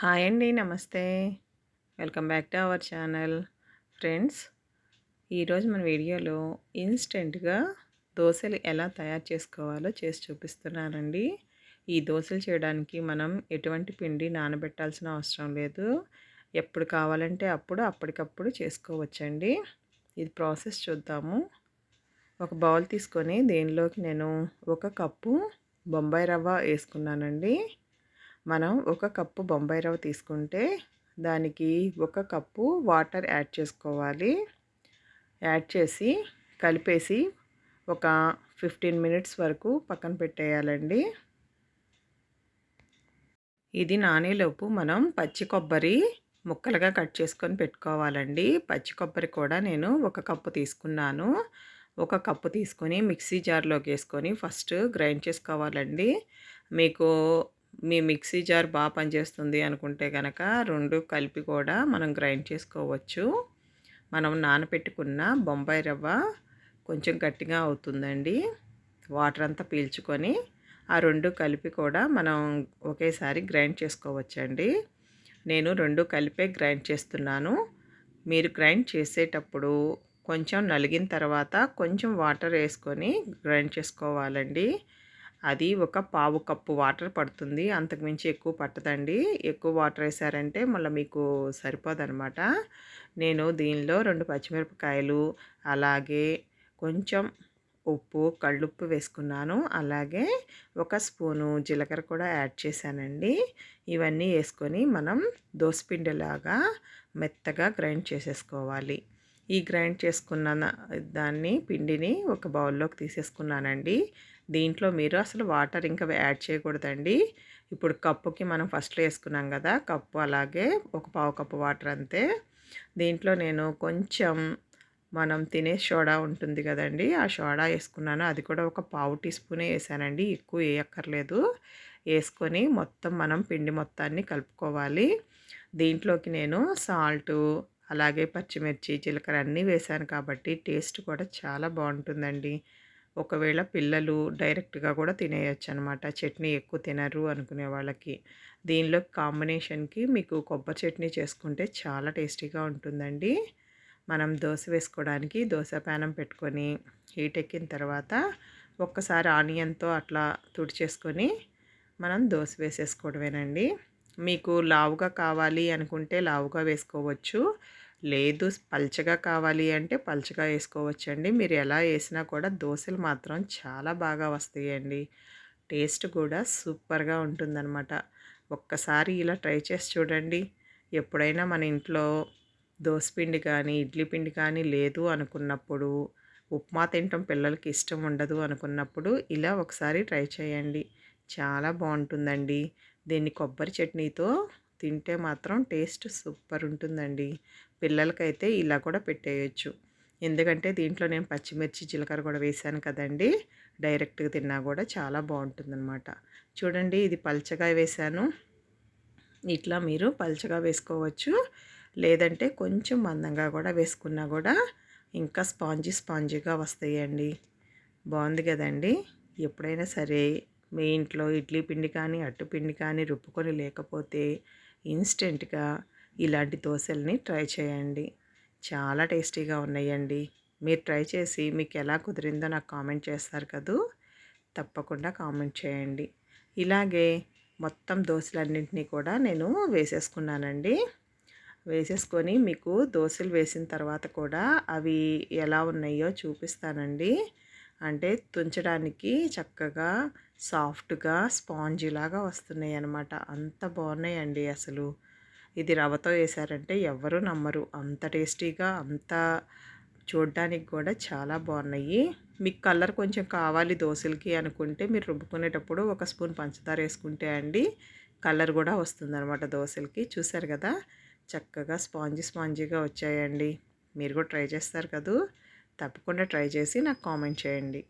Hi అండి నమస్తే. Welcome back to our channel. Friends ఈరోజు మన వీడియోలో ఇన్స్టెంట్గా దోశలు ఎలా తయారు చేసుకోవాలో చేసి చూపిస్తున్నానండి. ఈ దోశలు చేయడానికి మనం ఎటువంటి పిండి నానబెట్టాల్సిన అవసరం లేదు. ఎప్పుడు కావాలంటే అప్పుడు అప్పటికప్పుడు చేసుకోవచ్చండి. ఇది ప్రాసెస్ చూద్దాము. ఒక బౌల్ తీసుకొని దీనిలోకి నేను ఒక కప్పు బొంబాయి రవ్వ వేసుకున్నానండి. మనం ఒక కప్పు బొంబాయి రవ్వ తీసుకుంటే దానికి ఒక కప్పు వాటర్ యాడ్ చేసుకోవాలి. యాడ్ చేసి కలిపేసి ఒక ఫిఫ్టీన్ మినిట్స్ వరకు పక్కన పెట్టేయాలండి. ఇది నానేలోపు మనం పచ్చి కొబ్బరి ముక్కలుగా కట్ చేసుకొని పెట్టుకోవాలండి. పచ్చి కొబ్బరి కూడా నేను ఒక కప్పు తీసుకున్నాను. ఒక కప్పు తీసుకొని మిక్సీ జార్లోకి వేసుకొని ఫస్ట్ గ్రైండ్ చేసుకోవాలండి. మీకు మీ మిక్సీ జార్ బాగా పనిచేస్తుంది అనుకుంటే కనుక రెండు కలిపి కూడా మనం గ్రైండ్ చేసుకోవచ్చు. మనం నానపెట్టుకున్న బొంబాయి రవ్వ కొంచెం గట్టిగా అవుతుందండి. వాటర్ అంతా పీల్చుకొని ఆ రెండు కలిపి కూడా మనం ఒకేసారి గ్రైండ్ చేసుకోవచ్చండి. నేను రెండు కలిపే గ్రైండ్ చేస్తున్నాను. మీరు గ్రైండ్ చేసేటప్పుడు కొంచెం నలిగిన తర్వాత కొంచెం వాటర్ వేసుకొని గ్రైండ్ చేసుకోవాలండి. అది ఒక పావు కప్పు వాటర్ పడుతుంది. అంతకుమించి ఎక్కువ పట్టదండి. ఎక్కువ వాటర్ వేసారంటే మళ్ళీ మీకు సరిపోదనమాట. నేను దీనిలో రెండు పచ్చిమిరపకాయలు అలాగే కొంచెం ఉప్పు కళ్ళుప్పు వేసుకున్నాను. అలాగే ఒక స్పూను జీలకర్ర కూడా యాడ్ చేశానండి. ఇవన్నీ వేసుకొని మనం దోసపిండిలాగా మెత్తగా గ్రైండ్ చేసేసుకోవాలి. ఈ గ్రైండ్ చేసుకున్న దాన్ని పిండిని ఒక బౌల్లోకి తీసేసుకున్నానండి. దీంట్లో మీరు అసలు వాటర్ ఇంకా యాడ్ చేయకూడదండి. ఇప్పుడు కప్పుకి మనం ఫస్ట్లో వేసుకున్నాం కదా కప్పు అలాగే ఒక పావు కప్పు వాటర్ అంతే. దీంట్లో నేను కొంచెం మనం తినే సోడా ఉంటుంది కదండి ఆ సోడా వేసుకున్నాను. అది కూడా ఒక పావు టీ స్పూనే వేసానండి ఎక్కువ వేయక్కర్లేదు. వేసుకొని మొత్తం మనం పిండి మొత్తాన్ని కలుపుకోవాలి. దీంట్లోకి నేను సాల్టు అలాగే పచ్చిమిర్చి జీలకర్ర అన్నీ వేసాను కాబట్టి టేస్ట్ కూడా చాలా బాగుంటుందండి. ఒకవేళ పిల్లలు డైరెక్ట్గా కూడా తినేయచ్చు అనమాట చట్నీ ఎక్కువ తినరు అనుకునే వాళ్ళకి. దీనిలో కాంబినేషన్కి మీకు కొబ్బరి చట్నీ చేసుకుంటే చాలా టేస్టీగా ఉంటుందండి. మనం దోశ వేసుకోవడానికి దోశ ప్యానం పెట్టుకొని హీట్ ఎక్కిన తర్వాత ఒక్కసారి ఆనియన్తో అట్లా తుడిచేసుకొని మనం దోశ వేసేసుకోవడమేనండి. మీకు లావుగా కావాలి అనుకుంటే లావుగా వేసుకోవచ్చు. లేదు పల్చగా కావాలి అంటే పల్చగా వేసుకోవచ్చండి. మీరు ఎలా వేసినా కూడా దోశలు మాత్రం చాలా బాగా వస్తాయండి. టేస్ట్ కూడా సూపర్గా ఉంటుందన్నమాట. ఒక్కసారి ఇలా ట్రై చేసి చూడండి. ఎప్పుడైనా మన ఇంట్లో పిండి కానీ ఇడ్లీ పిండి కానీ లేదు అనుకున్నప్పుడు ఉప్మా తినటం పిల్లలకి ఇష్టం ఉండదు అనుకున్నప్పుడు ఇలా ఒకసారి ట్రై చేయండి. చాలా బాగుంటుందండి. దీన్ని కొబ్బరి చట్నీతో తింటే మాత్రం టేస్ట్ సూపర్ ఉంటుందండి పిల్లలకైతే ఇలా కూడా పెట్టేయచ్చు. ఎందుకంటే దీంట్లో నేను పచ్చిమిర్చి జీలకర్ర కూడా వేసాను కదండి. డైరెక్ట్గా తిన్నా కూడా చాలా బాగుంటుందన్నమాట. చూడండి ఇది పల్చగా వేసాను ఇట్లా మీరు పల్చగా వేసుకోవచ్చు. లేదంటే కొంచెం మందంగా కూడా వేసుకున్నా కూడా ఇంకా స్పాంజీ స్పాంజీగా వస్తాయండి. బాగుంది కదండి. ఎప్పుడైనా సరే మీ ఇంట్లో ఇడ్లీ పిండి కానీ అట్టు పిండి కానీ రుబ్బుకొని లేకపోతే ఇన్స్టెంట్గా ఇలాంటి దోశల్ని ట్రై చేయండి. చాలా టేస్టీగా ఉన్నాయండి. మీరు ట్రై చేసి మీకు ఎలా కుదిరిందో నాకు కామెంట్ చేస్తారు కదూ? తప్పకుండా కామెంట్ చేయండి. ఇలాగే మొత్తం దోశలన్నింటినీ కూడా నేను వేసేసుకున్నానండి. వేసేసుకొని మీకు దోశలు వేసిన తర్వాత కూడా అవి ఎలా ఉన్నాయో చూపిస్తానండి. అంటే తుంచడానికి చక్కగా సాఫ్ట్గా స్పాంజీలాగా వస్తున్నాయి అన్నమాట అంత బాగున్నాయండి అసలు. ఇది రవ్వతో వేసారంటే ఎవరు నమ్మరు. అంత టేస్టీగా అంత చూడడానికి కూడా చాలా బాగున్నాయి. మీకు కలర్ కొంచెం కావాలి దోశలకి అనుకుంటే మీరు రుబ్బుకునేటప్పుడు ఒక స్పూన్ పంచదార వేసుకుంటే అండి కలర్ కూడా వస్తుందన్నమాట దోశలకి. చూసారు కదా? చక్కగా స్పాంజీ స్పాంజీగా వచ్చాయండి. మీరు కూడా ట్రై చేస్తారు కదా? తప్పకుండా ట్రై చేసి నాకు కామెంట్ చేయండి.